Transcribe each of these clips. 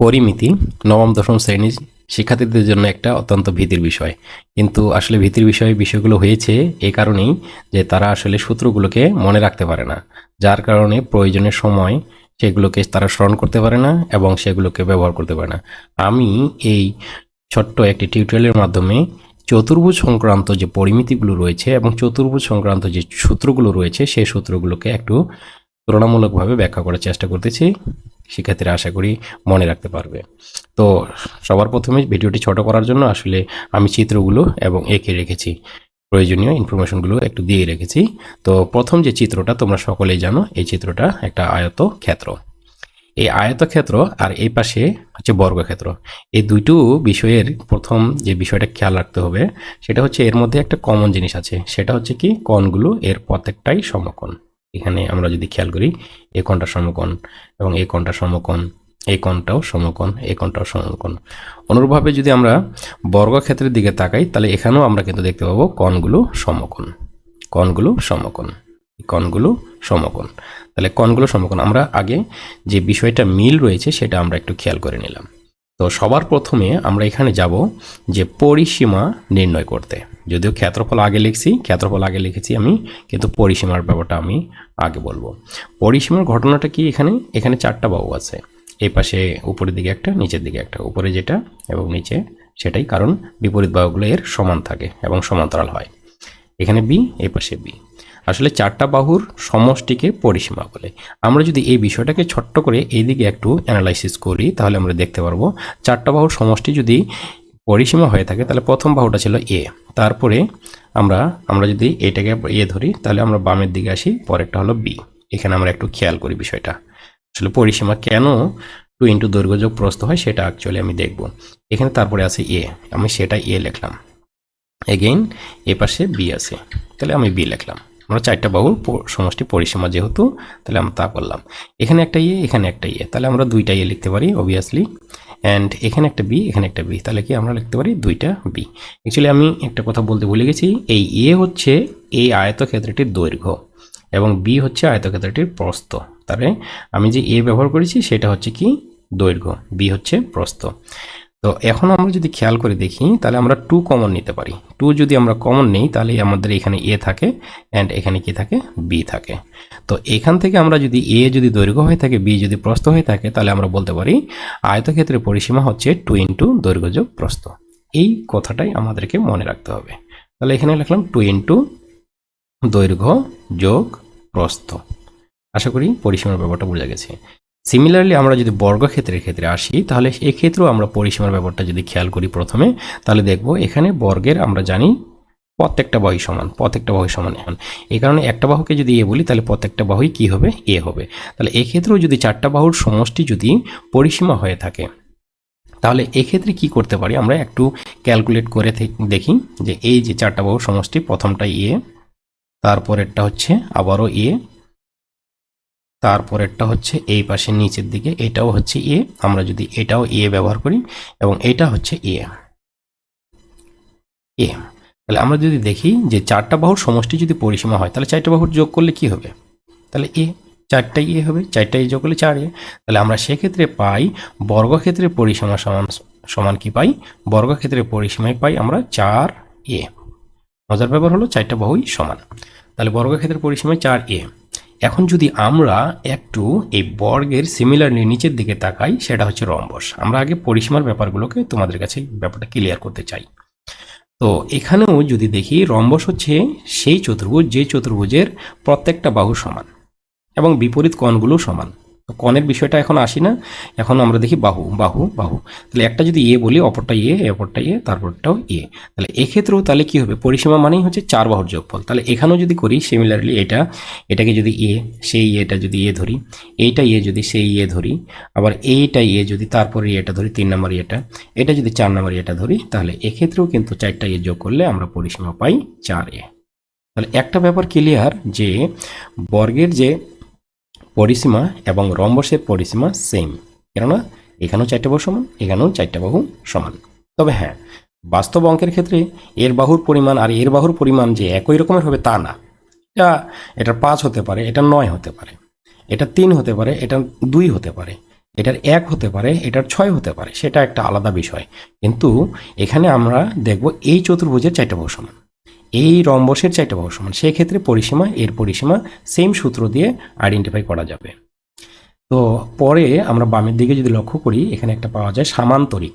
পরিমিতি নবম, দশম শ্রেণির শিক্ষার্থীদের জন্য একটা অত্যন্ত ভীতির বিষয়। কিন্তু আসলে ভীতির বিষয়, বিষয়গুলো হয়েছে এই কারণেই যে তারা আসলে সূত্রগুলোকে মনে রাখতে পারে না। যার কারণে প্রয়োজনের সময় সেগুলোকে তারা স্মরণ করতে পারে না এবং সেগুলোকে ব্যবহার করতে পারে না। আমি এই ছোট্ট একটি টিউটোরিয়ালের মাধ্যমে চতুর্ভুজ সংক্রান্ত যে পরিমিতিগুলো রয়েছে এবং চতুর্ভুজ সংক্রান্ত যে সূত্রগুলো রয়েছে সেই সূত্রগুলোকে একটু তুলনামূলকভাবে ব্যাখ্যা করার চেষ্টা করতেছি। শিক্ষার্থীরা আশা করি মনে রাখতে পারবে। তো সবার প্রথমে ভিডিওটি ছোট করার জন্য আসলে আমি চিত্রগুলো এবং এঁকে রেখেছি। প্রয়োজনীয় ইনফরমেশনগুলো একটু দিয়ে রেখেছি। তো প্রথম যে চিত্রটা তোমরা সকলেই জানো, এই চিত্রটা একটা আয়ত ক্ষেত্র এই আয়তক্ষেত্র আর এই পাশে হচ্ছে বর্গক্ষেত্র। এই দুইটো বিষয়ের প্রথম যে বিষয়টা খেয়াল রাখতে হবে, সেটা হচ্ছে এর মধ্যে একটা কমন জিনিস আছে। সেটা হচ্ছে কি, কোণগুলো এর প্রত্যেকটাই সমকোণ। এখানে আমরা যদি খেয়াল করি এই কোণটা সমকোণ এবং এই কোণটা সমকোণ এই কোণটাও সমকোণ এই কোণটাও সমকোণ। অনুরূপভাবে যদি আমরা বর্গক্ষেত্রের দিকে তাকাই, তাহলে এখানেও আমরা কিন্তু দেখতে পাবো কোণগুলো সমকোণ। কোণগুলো সমকোণ। কোণগুলো সমকোণ। তাহলে কোণগুলো সমকোণ। আমরা আগে যে বিষয়টা মিল রয়েছে, সেটা আমরা একটু খেয়াল করে নিলাম। তো সবার প্রথমে আমরা এখানে যাব যে পরিসীমা নির্ণয় করতে। যদিও ক্ষেত্রফল আগে লিখছি, ক্ষেত্রফল আগে লিখেছি আমি, কিন্তু পরিসীমার ব্যাপারটা আমি আগে বলব। পরিসীমার ঘটনাটা কি এখানে? এখানে চারটা বাহু আছে। এই পাশে উপরের দিকে একটা, নিচের দিকে একটা। উপরে যেটা এবং নিচে সেটাই, কারণ বিপরীত বাহুগুলো এর সমান থাকে এবং সমান্তরাল হয়। এখানে বি এই পাশে বি আসলে চারটা বাহুর সমষ্টিকে পরিসীমা বলে। আমরা যদি এই বিষয়টাকে ছোট্ট করে এইদিকে একটু অ্যানালাইসিস করি, তাহলে আমরা দেখতে পারব চারটা বাহুর সমষ্টি যদি পরিসীমা হয়ে থাকে, তাহলে প্রথম বাহুটা ছিল এ তারপরে আমরা আমরা যদি এটাকে এ ধরি, তাহলে আমরা বামের দিকে আসি, পরেরটা হলো বি এখানে আমরা একটু খেয়াল করি বিষয়টা। আসলে পরিসীমা কেন টু ইন্টু দৈর্ঘ্য যোগ প্রস্থ হয়, সেটা অ্যাকচুয়ালি আমি দেখব। এখানে তারপরে আছে এ আমি সেটা এ লিখলাম। এগেইন এ পাশে বি আছে। তাহলে আমি বি লিখলাম। আমরা চারটা বাহুর সমষ্টি পরিসীমা যেহেতু, তাহলে আমরা তা করলাম। এখানে একটা ইয়ে এখানে একটা ইয়ে তাহলে আমরা দুইটা ইয়ে লিখতে পারি অবভিয়াসলি অ্যান্ড এখানে একটা বি এখানে একটা বি তাহলে কি আমরা লিখতে পারি দুইটা বি অ্যাকচুয়ালি আমি একটা কথা বলতে ভুলে গেছি, এই এ হচ্ছে এই আয়তক্ষেত্রটির দৈর্ঘ্য, এবং বি হচ্ছে আয়তক্ষেত্রটির প্রস্থ। তাহলে আমি যে এ ব্যবহার করেছি, সেটা হচ্ছে কি? দৈর্ঘ্য। বি হচ্ছে প্রস্থ। তো এখন আমরা যদি খেয়াল করে দেখি, তাহলে আমরা টু কমন নিতে পারি। টু যদি আমরা কমন নেই, তাহলে আমাদের এখানে এ থাকে অ্যান্ড এখানে কি থাকে? বি থাকে। তো এখান থেকে আমরা যদি এ যদি দৈর্ঘ্য হয়ে থাকে বি যদি প্রস্থ হয়ে থাকে, তাহলে আমরা বলতে পারি আয়তক্ষেত্রের পরিসীমা হচ্ছে টু ইন্টু দৈর্ঘ্য যোগ প্রস্থ। এই কথাটাই আমাদেরকে মনে রাখতে হবে। তাহলে এখানে লিখলাম টু ইন্টু দৈর্ঘ্য যোগ প্রস্থ। আশা করি পরিসীমার ব্যাপারটা বোঝা গেছে। সিমিলারলি আমরা যদি বর্গক্ষেত্রের ক্ষেত্রে আসি, তাহলে এক্ষেত্রেও আমরা পরিসীমার ব্যাপারটা যদি খেয়াল করি প্রথমে, তাহলে দেখব এখানে বর্গের আমরা জানি প্রত্যেকটা বাহুই সমান, প্রত্যেকটা বাহুই সমান এখন। এই কারণে একটা বাহুকে যদি এ বলি, তাহলে প্রত্যেকটা বাহুই কি হবে? এ হবে। তাহলে এক্ষেত্রেও যদি চারটা বাহুর সমষ্টি যদি পরিসীমা হয়ে থাকে, তাহলে এক্ষেত্রে কি করতে পারি? আমরা একটু ক্যালকুলেট করে দেখি যে এই যে চারটা বাহুর সমষ্টি প্রথমটা এ, তারপরেরটা হচ্ছে আবারও এ তারপরেরটা হচ্ছে এই পাশে নিচের দিকে, এটাও হচ্ছে এ আমরা যদি এটাও এ ব্যবহার করি, এবং এটা হচ্ছে এ এ তাহলে আমরা যদি দেখি যে চারটা বাহুর সমষ্টি যদি পরিসীমা হয়, তাহলে চারটা বাহুর যোগ করলে কি হবে? তাহলে এ চারটাই এ হবে, চারটাই যোগ করলে চার এ তাহলে আমরা সেক্ষেত্রে পাই বর্গক্ষেত্রের পরিসীমা সমান সমান কি পাই? বর্গক্ষেত্রের পরিসীমায় পাই আমরা চার এ মজার ব্যাপার হলো চারটা বাহুই সমান। তাহলে বর্গক্ষেত্রের পরিসীমায় চার এ এখন যদি আমরা একটু এই বর্গের সিমিলারলি নিচের দিকে তাকাই, সেটা হচ্ছে রম্বস। আমরা আগে পরিসীমার ব্যাপারগুলোকে তোমাদের কাছে ব্যাপারটা ক্লিয়ার করতে চাই। তো এখানেও যদি দেখি, রম্বস হচ্ছে সেই চতুর্ভুজ, যে চতুর্ভুজের প্রত্যেকটা বাহু সমান এবং বিপরীত কণগুলো সমান। তো কোণের বিষয়টা এখন আসি না। এখন আমরা দেখি বাহু বাহু বাহু। তাহলে একটা যদি এ বলি, অপরটা এ অপরটা এ, তারপরটাও এ। তাহলে এক্ষেত্রেও তাহলে কি হবে? পরিসীমা মানেই হচ্ছে চার বাহুর যোগফল। তাহলে এখানেও যদি করি সিমিলারলি এটা, এটাকে যদি এ, সেই এটা যদি এ ধরি, এইটা এ যদি সেই এ ধরি, আবার এইটা এ যদি তারপরে এটা ধরি, তিন নম্বর এটা এটা যদি চার নম্বর এটা ধরি, তাহলে এক্ষেত্রেও কিন্তু চারটা এ যোগ করলে আমরা পরিসীমা পাই চার এ। তাহলে একটা ব্যাপার ক্লিয়ার যে, বর্গের যে পরিসীমা এবং রম্বসের পরিসীমা সেম কেননা এখানেও চারটে বাহু সমান, এখানেও চারটে বাহু সমান। তবে হ্যাঁ বাস্তব অঙ্কের ক্ষেত্রে এর বাহুর পরিমাণ আর এর বাহুর পরিমাণ যে একই রকমের হবে তা না। এটা এটা পাঁচ হতে পারে, এটা নয় হতে পারে। এটা তিন হতে পারে, এটা দুই হতে পারে। এটার এক হতে পারে, এটার ছয় হতে পারে, সেটা একটা আলাদা বিষয়। কিন্তু এখানে আমরা দেখব এই চতুর্ভুজের চারটা বাহু সমান। এই রম্বসের চারটা বাহু সমান। সেই ক্ষেত্রে পরিসীমা, এর পরিসীমা সেম সূত্র দিয়ে আইডেন্টিফাই করা যাবে। তো পরে আমরা বামের দিকে যদি লক্ষ্য করি, এখানে একটা পাওয়া যায় সামান্তরিক।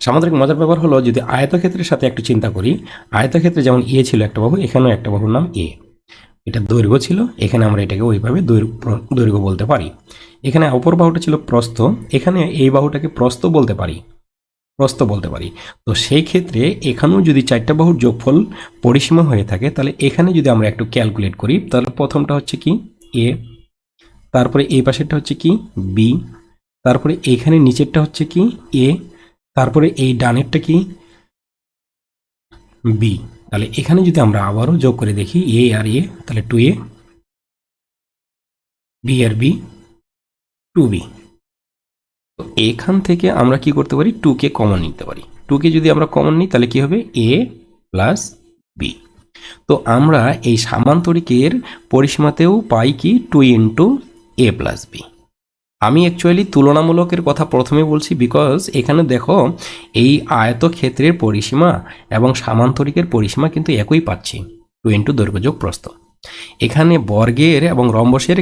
সামান্তরিক মজার ব্যাপার হলো, যদি আয়তক্ষেত্রের সাথে একটু চিন্তা করি, আয়তক্ষেত্রে যেমন এ ছিল একটা বাহু, এখানেও একটা বাহুর নাম এ। এটা দৈর্ঘ্য ছিল, এখানে আমরা এটাকে ওইভাবে দৈর্ঘ্য বলতে পারি। এখানে অপর বাহুটা ছিল প্রস্থ, এখানে এই বাহুটাকে প্রস্থ বলতে পারি। প্রস্থ বলতে পারি। তো সেই ক্ষেত্রে এখানেও যদি চারটা বাহুর যোগফল পরিসীমা হয়ে থাকে, তাহলে এখানে যদি আমরা একটু ক্যালকুলেট করি, তাহলে প্রথমটা হচ্ছে কি? এ তারপরে এই পাশেরটা হচ্ছে কি? বি তারপরে এইখানে নিচেরটা হচ্ছে কি? এ তারপরে এই ডানেরটা কি? বি তাহলে এখানে যদি আমরা আবারও যোগ করে দেখি এ আর এ তাহলে টু এ বি আর বি টু বি তো এখান থেকে আমরা কি করতে পারি? টু কে কমন নিতে পারি। টু কে যদি আমরা কমন নিই, তাহলে কি হবে? এ প্লাস বি তো আমরা এই সামান্তরিকের পরিসীমাতেও পাই কি? Two into A plus B আমি অ্যাকচুয়ালি তুলনামূলকের কথা প্রথমে বলছি বিকজ এখানে দেখো, এই আয়তক্ষেত্রের পরিসীমা এবং সামান্তরিকের পরিসীমা কিন্তু একই পাচ্ছি। টু ইন্টু দৈর্ঘ্যযোগ প্রস্থ। এখানে বর্গের এবং রম্বসের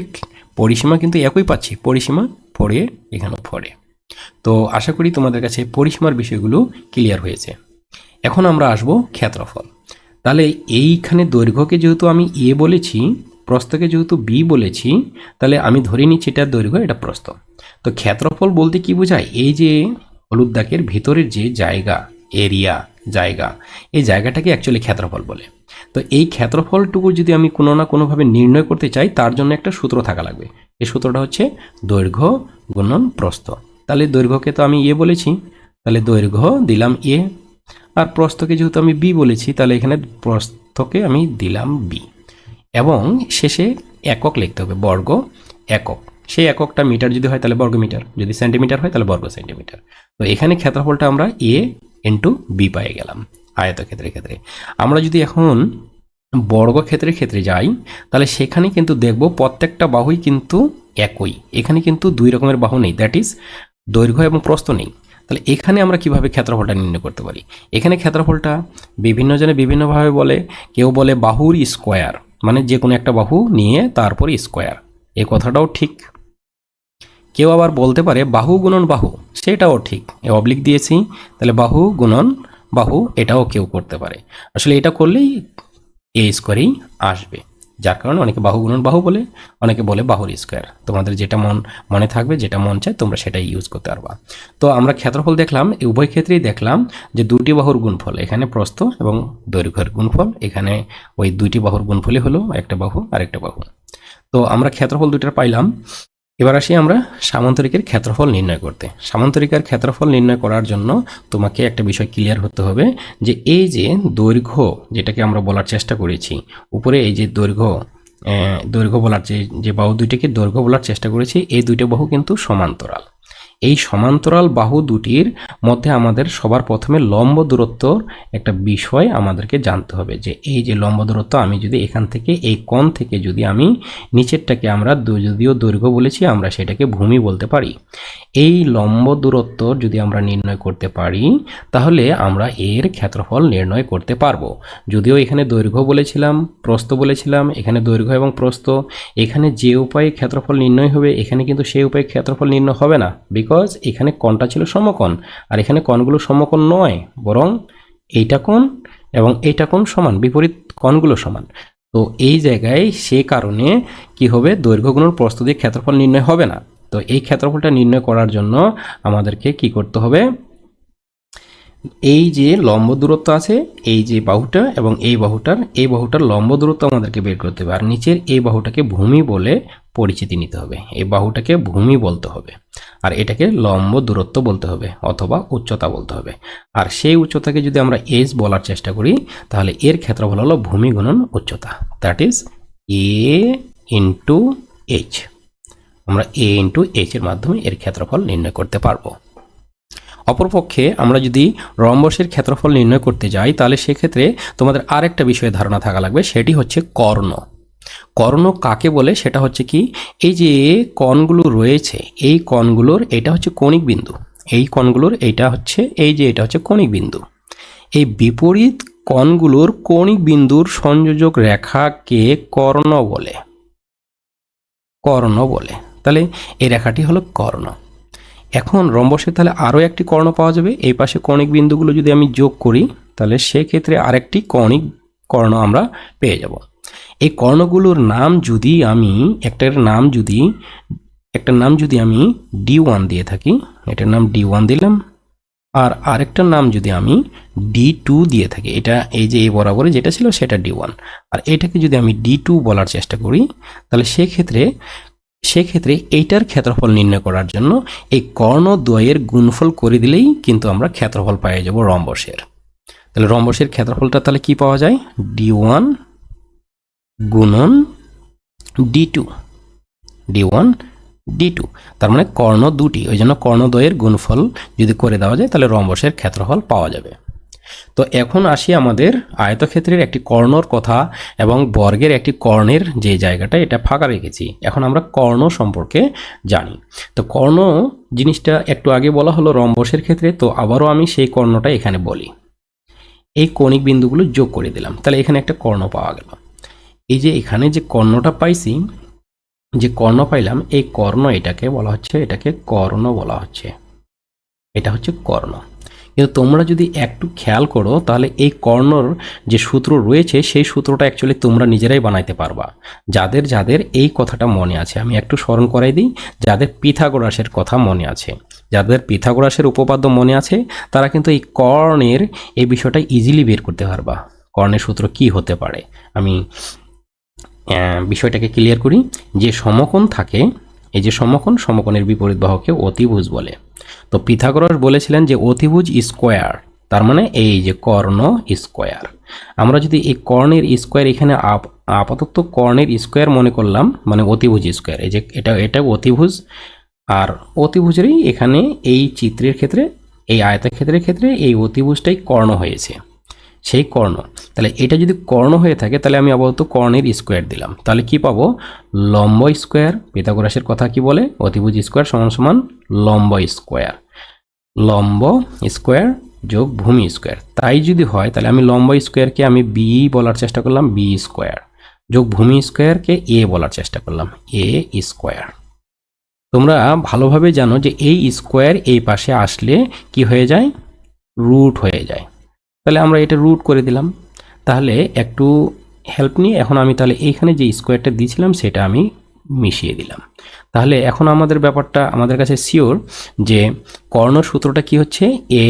পরিসীমা কিন্তু একই পাচ্ছি। পরিসীমা ফোরে এখানে ফোরে তো আশা করি তোমাদের কাছে পরিসীমার বিষয়গুলো ক্লিয়ার হয়েছে। এখন আমরা আসব ক্ষেত্রফল। তাহলে এইখানে দৈর্ঘ্যকে যেহেতু আমি এ বলেছি, প্রস্থকে যেহেতু বি বলেছি, তাহলে আমি ধরে নিচ্ছি এটা দৈর্ঘ্য, এটা প্রস্থ। তো ক্ষেত্রফল বলতে কি বোঝায়? এই যে হলুদ দাগের ভিতরের যে জায়গা এরিয়া জায়গা, এই জায়গাটাকে অ্যাকচুয়ালি ক্ষেত্রফল বলে। তো এই ক্ষেত্রফলটুকু যদি আমি কোনো না কোনোভাবে নির্ণয় করতে চাই, তার জন্য একটা সূত্র থাকা লাগবে। এই সূত্রটা হচ্ছে দৈর্ঘ্য গুণন প্রস্থ। তাহলে দৈর্ঘ্যকে তো আমি এ বলেছি, তাহলে দৈর্ঘ্য দিলাম এ। আর প্রস্থকে যেহেতু আমি বি বলেছি, তাহলে এখানে প্রস্থকে আমি দিলাম বি। এবং শেষে একক লিখতে হবে, বর্গ একক। সেই এককটা মিটার যদি হয়, তাহলে বর্গ মিটার। যদি সেন্টিমিটার হয়, তাহলে বর্গ সেন্টিমিটার। তো এখানে ক্ষেত্রফলটা আমরা এ ইন্টু বি পাই গেলাম আয়তক্ষেত্রের ক্ষেত্রে। আমরা যদি এখন বর্গক্ষেত্রের ক্ষেত্রে যাই, তাহলে সেখানে কিন্তু দেখব প্রত্যেকটা বাহুই কিন্তু একই। এখানে কিন্তু দুই রকমের বাহু নেই দ্যাট ইজ দৈর্ঘ্য এবং প্রস্থ নেই। তাহলে এখানে আমরা কীভাবে ক্ষেত্রফলটা নির্ণয় করতে পারি? এখানে ক্ষেত্রফলটা বিভিন্ন জনে বিভিন্নভাবে বলে। কেউ বলে বাহুর স্কোয়ার মানে যে কোনো একটা বাহু নিয়ে তারপর স্কোয়ার এই কথাটাও ঠিক। কেউ আবার বলতে পারে বাহু গুণন বাহু, সেটাও ঠিক। এ অবলিক দিয়েছি। তাহলে বাহু গুণন বাহু, এটাও কেউ করতে পারে। আসলে এটা করলেই এ স্কোয়ারেই আসবে। যার কারণে অনেকে বাহু গুণন বাহু বলে, অনেকে বলে বাহুর স্কোয়ার তোমাদের যেটা মন, মনে থাকবে, যেটা মন চায়, তোমরা সেটাই ইউজ করতে পারবা। তো আমরা ক্ষেত্রফল দেখলাম, এই উভয় ক্ষেত্রেই দেখলাম যে দুটি বাহুর গুণফল, এখানে প্রস্থ এবং দৈর্ঘ্যের গুণফল। এখানে ওই দুইটি বাহুর গুণফলই হলো একটা বাহু আর একটা বাহু। তো আমরা ক্ষেত্রফল দুটার পাইলাম। এবার আসি আমরা সামান্তরিকের ক্ষেত্রফল নির্ণয় করতে। সামান্তরিকার ক্ষেত্রফল নির্ণয় করার জন্য তোমাকে একটা বিষয় ক্লিয়ার হতে হবে যে এই যে দৈর্ঘ্য যেটাকে আমরা বলার চেষ্টা করেছি, উপরে এই যে দৈর্ঘ্য দৈর্ঘ্য বলার যে যে বাহু দুইটাকে দৈর্ঘ্য বলার চেষ্টা করেছি, এই দুইটা বাহু কিন্তু সমান্তরাল। এই সমান্তরাল বাহু দুটির মধ্যে আমাদের সবার প্রথমে লম্ব দূরত্বর একটা বিষয় আমাদেরকে জানতে হবে যে এই যে লম্ব দূরত্ব, আমি যদি এখান থেকে এই কোণ থেকে যদি আমি নিচেরটাকে আমরা যদিও দৈর্ঘ্য বলেছি, আমরা সেটাকে ভূমি বলতে পারি। এই লম্ব দূরত্ব যদি আমরা নির্ণয় করতে পারি, তাহলে আমরা এর ক্ষেত্রফল নির্ণয় করতে পারব। যদিও এখানে দৈর্ঘ্য বলেছিলাম, প্রস্থ বলেছিলাম, এখানে দৈর্ঘ্য এবং প্রস্থ, এখানে যে উপায়ে ক্ষেত্রফল নির্ণয় হবে, এখানে কিন্তু সেই উপায়ে ক্ষেত্রফল নির্ণয় হবে না বিকজ এখানে কোণটা ছিল সমকোণ, আর এখানে কোণগুলো সমকোণ নয়, বরং এইটা কোণ এবং এইটা কোণ সমান, বিপরীত কোণগুলো সমান। তো এই জায়গায় সে কারণে কি হবে দৈর্ঘ্য দিয়ে ক্ষেত্রফল নির্ণয় হবে না। তো এই ক্ষেত্রফলটা নির্ণয় করার জন্য আমাদেরকে কি করতে হবে? এই যে লম্ব দূরত্ব আছে, এই যে বাহুটা এবং এই বাহুটার এই বাহুটার লম্ব দূরত্ব আমাদেরকে বের করতে হবে। আর নিচের এই বাহুটাকে ভূমি বলে পরিচিতি নিতে হবে। এই বাহুটাকে ভূমি বলতে হবে। আর এটাকে লম্ব দূরত্ব বলতে হবে অথবা উচ্চতা বলতে হবে। আর সেই উচ্চতাকে যদি আমরা এস বলার চেষ্টা করি, তাহলে এর ক্ষেত্রফল হলো ভূমি গুণন উচ্চতা। That is A into H আমরা এ ইন্টু এইচ এর মাধ্যমে এর ক্ষেত্রফল নির্ণয় করতে পারব। অপরপক্ষে আমরা যদি রম্বসের ক্ষেত্রফল নির্ণয় করতে যাই, তাহলে সেক্ষেত্রে তোমাদের আরেকটা বিষয়ে ধারণা থাকা লাগবে, সেটি হচ্ছে কর্ণ। কর্ণ কাকে বলে? সেটা হচ্ছে কি, এই যে কণগুলো রয়েছে, এই কণগুলোর এটা হচ্ছে কণিক বিন্দু, এই কণগুলোর এইটা হচ্ছে, এই যে এটা হচ্ছে কণিক বিন্দু। এই বিপরীত কণগুলোর কণিক বিন্দুর সংযোজক রেখাকে কর্ণ বলে। কর্ণ বলে। তাহলে এই রেখাটি হলো কর্ণ। এখন রম্বসে তাহলে আরও একটি কর্ণ পাওয়া যাবে। এই পাশে কণিক বিন্দুগুলো যদি আমি যোগ করি, তাহলে সেক্ষেত্রে আরেকটি কণিক কর্ণ আমরা পেয়ে যাব। এই কর্ণগুলোর নাম যদি আমি, একটার নাম যদি, একটার নাম যদি আমি ডি ওয়ান দিয়ে থাকি, এটার নাম ডি ওয়ান দিলাম, আর আরেকটার নাম যদি আমি ডি টু দিয়ে থাকি, এটা এই যে এই বরাবরে যেটা ছিল সেটা ডি ওয়ান। আর এটাকে যদি আমি ডি টু বলার চেষ্টা করি, তাহলে সেক্ষেত্রে সেক্ষেত্রে এইটার ক্ষেত্রফল নির্ণয় করার জন্য এই কর্ণ দ্বয়ের গুণফল করে দিলেই কিন্তু আমরা ক্ষেত্রফল পেয়ে যাব রম্বসের। তাহলে রম্বসের ক্ষেত্রফলটা তাহলে কি পাওয়া যায়? ডি ওয়ান গুণন D two. D one D two. তার মানে কর্ণ দুটি, ওই জন্য কর্ণদ্বয়ের গুণফল যদি করে দেওয়া যায় তাহলে রম্বসের ক্ষেত্রফল পাওয়া যাবে। তো এখন আসি আমাদের আয়তক্ষেত্রের একটি কর্ণর কথা এবং বর্গের একটি কর্ণের যে জায়গাটা, এটা ফাঁকা রেখেছি। এখন আমরা কর্ণ সম্পর্কে জানি। তো কর্ণ জিনিসটা একটু আগে বলা হলো রম্বসের ক্ষেত্রে, তো আবারও আমি সেই কর্ণটা এখানে বলি। এই কণিক বিন্দুগুলো যোগ করে দিলাম। তাহলে এখানে একটা কর্ণ পাওয়া গেল। এই যে এখানে যে কর্ণটা পাইছি, যে কর্ণ পাইলাম, এই কর্ণ এটাকে বলা হচ্ছে, এটাকে কর্ণ বলা হচ্ছে। এটা হচ্ছে কর্ণ। কিন্তু তোমরা যদি একটু খেয়াল করো, তাহলে এই কর্ণর যে সূত্র রয়েছে, সেই সূত্রটা অ্যাকচুয়ালি তোমরা নিজেরাই বানাইতে পারবা। যাদের যাদের এই কথাটা মনে আছে, আমি একটু স্মরণ করাই দিই, যাদের পিথাগোরাসের কথা মনে আছে, যাদের পিথাগোরাসের উপপাদ্য মনে আছে, তারা কিন্তু এই কর্ণের এই বিষয়টা ইজিলি বের করতে পারবা। কর্ণের সূত্র কি হতে পারে? আমি বিষয়টাকে ক্লিয়ার করি। যে সমকোণ থাকে এই যে সমকোণ, সমকোণের বিপরীত বাহুকে অতিভুজ বলে। তো পিথাগোরাস বলেছিলেন যে অতিভুজ স্কোয়ার, তার মানে এই যে কর্ণ স্কোয়ার। আমরা যদি এই কর্ণের স্কোয়ার এখানে আপ- আপাতত কর্ণের স্কোয়ার মনে করলাম মানে অতিভুজ স্কোয়ার, এই যে এটা এটা অতিভুজ, আর অতিভুজেরই এখানে এই চিত্রের ক্ষেত্রে, এই আয়তক্ষেত্রের ক্ষেত্রে এই অতিভুজটাই কর্ণ হয়েছে। সেই কর্ণ। তাহলে এটা যদি কর্ণ হয়ে থাকে, তাহলে আমি আপাতত কর্ণের স্কোয়ার দিলাম। তাহলে কি পাবো? লম্ব স্কোয়ার পিথাগোরাসের কথা কি বলে? অতিভুজ স্কোয়ার সমান সমান লম্ব স্কোয়ার লম্ব স্কোয়ার যোগ ভূমি স্কোয়ার তাই যদি হয়, তাহলে আমি লম্ব স্কোয়ারকে আমি বি বলার চেষ্টা করলাম বি স্কোয়ার যোগ ভূমি স্কোয়ারকে এ বলার চেষ্টা করলাম এ স্কোয়ার তোমরা ভালোভাবে জানো যে এই স্কোয়ার এই পাশে আসলে কি হয়ে যায়? রুট হয়ে যায়। তাহলে আমরা এটা রুট করে দিলাম। তাহলে একটু হেল্প নিয়ে এখন আমি তাহলে এইখানে যে স্কোয়ারটা দিয়েছিলাম সেটা আমি মিশিয়ে দিলাম। তাহলে এখন আমাদের ব্যাপারটা আমাদের কাছে শিওর যে কর্ণ সূত্রটা কি হচ্ছে? এ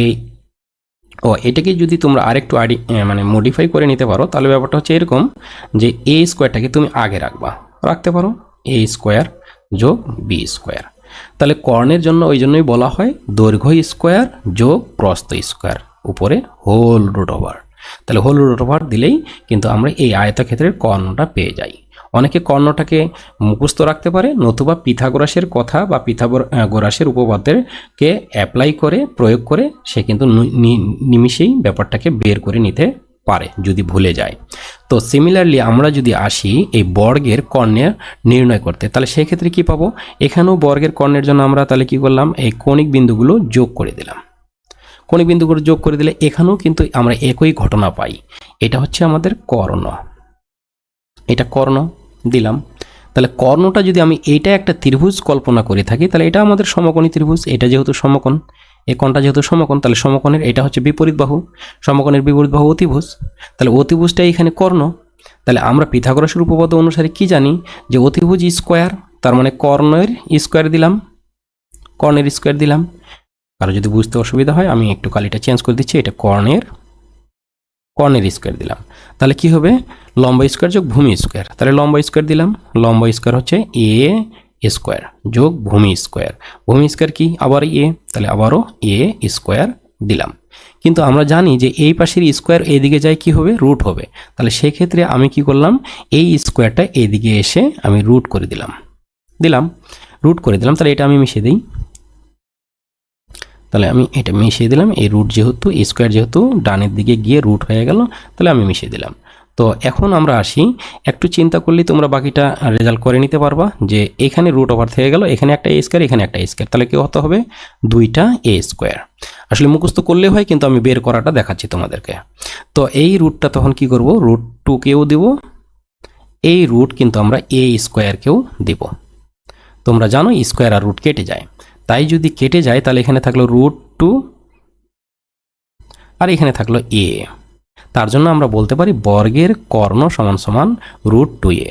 ও, এটাকে যদি তোমরা আরেকটু আডি মানে মডিফাই করে নিতে পারো, তাহলে ব্যাপারটা হচ্ছে এরকম যে এ স্কোয়ারটাকে তুমি আগে রাখবা। রাখতে পারো। এ স্কোয়ার যোগ বি স্কোয়ার তাহলে কর্ণের জন্য ওই জন্যই বলা হয় দৈর্ঘ্য স্কোয়ার যোগ প্রস্থ স্কোয়ার উপরে হোল রুট ওভার তাহলে হোল রুট ওভার দিলেই কিন্তু আমরা এই আয়তক্ষেত্রের কর্ণটা পেয়ে যাই। অনেকে কর্ণটাকে মুখস্থ রাখতে পারে, নতুবা পিথাগোরাসের কথা বা পিথাগোরাসের উপপাদ্যকে অ্যাপ্লাই করে, প্রয়োগ করে সে কিন্তু নিমিষেই ব্যাপারটাকে বের করে নিতে পারে, যদি ভুলে যায়। তো সিমিলারলি আমরা যদি আসি এই বর্গের কর্ণের নির্ণয় করতে, তাহলে সেক্ষেত্রে কি পাবো? এখানেও বর্গের কর্ণের জন্য আমরা তাহলে কি করলাম? এই কণিক বিন্দুগুলো যোগ করে দিলাম। কণিক বিন্দুগুলো যোগ করে দিলে এখানেও কিন্তু আমরা একই ঘটনা পাই। এটা হচ্ছে আমাদের কর্ণ। এটা কর্ণ দিলাম। তাহলে কর্ণটা যদি আমি এইটা একটা ত্রিভুজ কল্পনা করে থাকি, তাহলে এটা আমাদের সমকোণী ত্রিভুজ, এটা যেহেতু সমকোণ, এই কোণটা যেহেতু সমকোণ, তাহলে সমকোণের এটা হচ্ছে বিপরীত বাহু, সমকোণের বিপরীত বাহু অতিভুজ। তাহলে অতিভুজটা এখানে কর্ণ। তাহলে আমরা পিথাগোরাসের উপপাদ্য অনুসারে কি জানি যে অতিভুজ স্কোয়ার, তার মানে কর্ণের স্কোয়ার দিলাম, কর্ণের স্কোয়ার দিলাম। কারও যদি বুঝতে অসুবিধা হয়, আমি একটু কালিটা চেঞ্জ করে দিচ্ছি, এটা কর্ণের কর্ণের স্কোয়ার দিলাম। তাহলে কি হবে? লম্বা স্কোয়ার যোগ ভূমি স্কোয়ার তাহলে লম্বা স্কোয়ার দিলাম। লম্বা স্কোয়ার হচ্ছে এ স্কোয়ার যোগ ভূমি স্কোয়ার ভূমি স্কোয়ার কি? আবার এ তাহলে আবারও এ স্কোয়ার দিলাম। কিন্তু আমরা জানি যে এই পাশের স্কোয়ার এদিকে যায় কি হবে? রুট হবে। তাহলে সেক্ষেত্রে আমি কি করলাম? এই স্কোয়ারটা এদিকে এসে আমি রুট করে দিলাম। দিলাম। রুট করে দিলাম। তাহলে এটা আমি মিশিয়ে দিই। তাহলে আমি এটা মিশিয়ে দিলাম। এই রুট যেহেতু স্কোয়ার যেহেতু, ডানের দিকে গিয়ে রুট হয়ে গেল, তাহলে আমি মিশিয়ে দিলাম। তো এখন আমরা আসি, একটু চিন্তা করলে তোমরা বাকিটা রেজাল্ট করে নিতে পারবা যে এখানে রুট ওভার থেকে গেল, এখানে একটা এ স্কোয়ার এখানে একটা এ স্কোয়ার তাহলে কি হতে হবে? দুইটা এ স্কোয়ার আসলে মুখস্থ করলে হয়, কিন্তু আমি বের করাটা দেখাচ্ছি তোমাদেরকে। তো এই রুটটা তখন কি করব? রুট টুকেও দেব। এই রুট কিন্তু আমরা এ স্কোয়ারকেও দেব। তোমরা জানো স্কোয়ার আর রুট কেটে যায়। তাই যদি কেটে যায়, তাহলে এখানে থাকল রুট টু আর এখানে থাকল এ তার জন্য আমরা বলতে পারি বর্গের কর্ণ সমান সমান রুট টু এ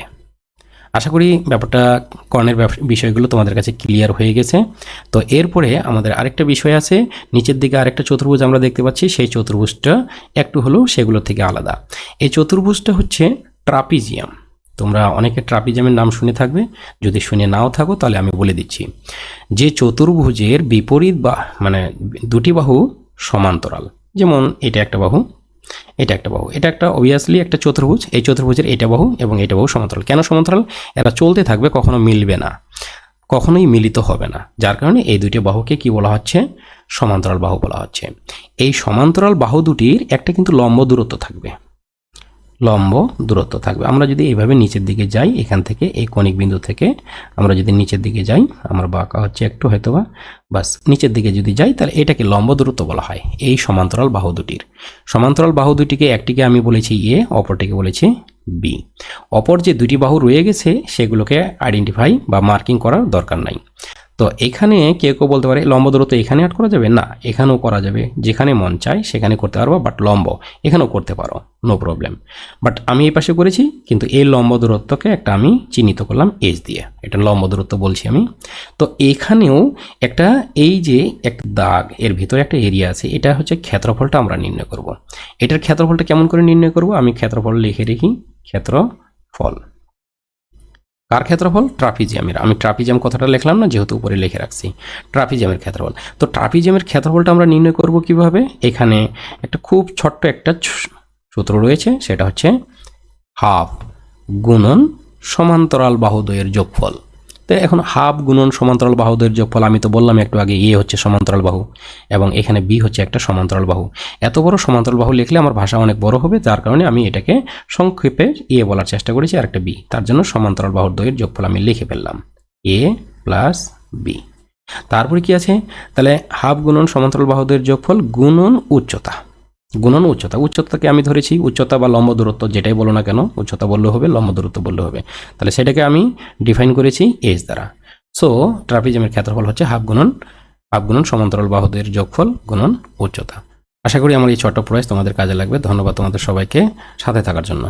আশা করি ব্যাপারটা কর্ণের বিষয়গুলো তোমাদের কাছে ক্লিয়ার হয়ে গেছে। তো এরপরে আমাদের আরেকটা বিষয় আছে, নিচের দিকে আরেকটা চতুর্ভুজ আমরা দেখতে পাচ্ছি, সেই চতুর্ভুজটা একটু হলেও সেগুলো থেকে আলাদা। এই চতুর্ভুজটা হচ্ছে ট্রাপিজিয়াম তোমরা অনেকে ট্রাপিজিয়ামের নাম শুনে থাকবে। যদি শুনে নাও থাকো, তাহলে আমি বলে দিচ্ছি। যে চতুর্ভুজের বিপরীত বা মানে দুটি বাহু সমান্তরাল। যেমন এটা একটা বাহু, এটা একটা বাহু। এটা একটা অবভিয়াসলি একটা চতুর্ভুজ। এই চতুর্ভুজের এটা বাহু এবং এটা বাহু সমান্তরাল। কেন সমান্তরাল? এরা চলতে থাকবে, কখনো মিলবে না। কখনোই মিলিত হবে না। যার কারণে এই দুটি বাহুকে কি বলা হচ্ছে? সমান্তরাল বাহু বলা হচ্ছে। এই সমান্তরাল বাহু দুটির একটা কিন্তু লম্ব দূরত্ব থাকবে। লম্ব দূরত্ব থাকবে। আমরা যদি এইভাবে নিচের দিকে যাই, এখান থেকে এই কণিক বিন্দু থেকে আমরা যদি নিচের দিকে যাই, আমার বাঁকা হচ্ছে একটু হয়তোবা, বাস নিচের দিকে যদি যাই, তাহলে এটাকে লম্ব দূরত্ব বলা হয়, এই সমান্তরাল বাহু দুটির। সমান্তরাল বাহু দুটিকে একটিকে আমি বলেছি এ, অপরটিকে বলেছি বি। অপর যে দুটি বাহু রয়ে গেছে, সেগুলোকে আইডেন্টিফাই বা মার্কিং করার দরকার নাই। তো এখানে কেউ কেউ বলতে পারে লম্ব দূরত্ব এখানে অ্যাড করা যাবে? না, এখানেও করা যাবে। যেখানে মন চায় সেখানে করতে পারব বাট লম্ব এখানেও করতে পারো নো প্রবলেম বাট আমি এই পাশে করেছি, কিন্তু এই লম্ব দূরত্বকে একটা আমি চিহ্নিত করলাম এজ দিয়ে। এটা লম্ব দূরত্ব বলছি আমি। তো এখানেও একটা, এই যে একটা দাগ, এর ভিতরে একটা এরিয়া আছে, এটা হচ্ছে ক্ষেত্রফলটা আমরা নির্ণয় করব। এটার ক্ষেত্রফলটা কেমন করে নির্ণয় করব? আমি ক্ষেত্রফল লিখে রেখি ক্ষেত্রফল। কার ক্ষেত্রফল? ট্রাফিজিয়ামের আমি ট্রাফিজিয়াম কথাটা লিখলাম না, যেহেতু উপরে লিখে রাখছি। ট্রাফিজিয়ামের ক্ষেত্রফল। তো ট্রাফিজিয়ামের ক্ষেত্রফলটা আমরা নির্ণয় করব কীভাবে? এখানে একটা খুব ছোট্ট একটা সূত্র রয়েছে, সেটা হচ্ছে হাফ গুণন সমান্তরাল বাহুদ্বয়ের যোগফল। তো এখন হাফ গুণন সমান্তরাল বাহুদের যোগফল আমি তো বললাম একটু আগে, এ হচ্ছে সমান্তরাল বাহু এবং এখানে বি হচ্ছে একটা সমান্তরাল বাহু। এত বড় সমান্তরাল বাহু লিখলে আমার ভাষা অনেক বড় হবে, যার কারণে আমি এটাকে সংক্ষেপে এ বলার চেষ্টা করেছি, আর একটা বি। তার জন্য সমান্তরাল বাহুর দ্বয়ের যোগফল আমি লিখে ফেললাম। A plus B. তারপরে কি আছে? তাহলে হাফ গুণন সমান্তরাল বাহুদের যোগফল গুণন উচ্চতা। গুণন উচ্চতা। উচ্চতাকে আমি ধরেছি, উচ্চতা বা লম্ব দূরত্ব যেটাই বলো না কেন, উচ্চতা বললে হবে, লম্ব দূরত্ব বললে হবে। তাহলে সেটাকে আমি ডিফাইন করেছি এস দ্বারা। সো ট্রাপিজিয়ামের ক্ষেত্রফল হচ্ছে হাফ গুণন হাফ গুণন সমান্তরাল বাহুদের যোগফল গুণন উচ্চতা। আশা করি আমার এই ছোট্ট প্রয়াস তোমাদের কাজে লাগবে। ধন্যবাদ তোমাদের সবাইকে সাথে থাকার জন্য।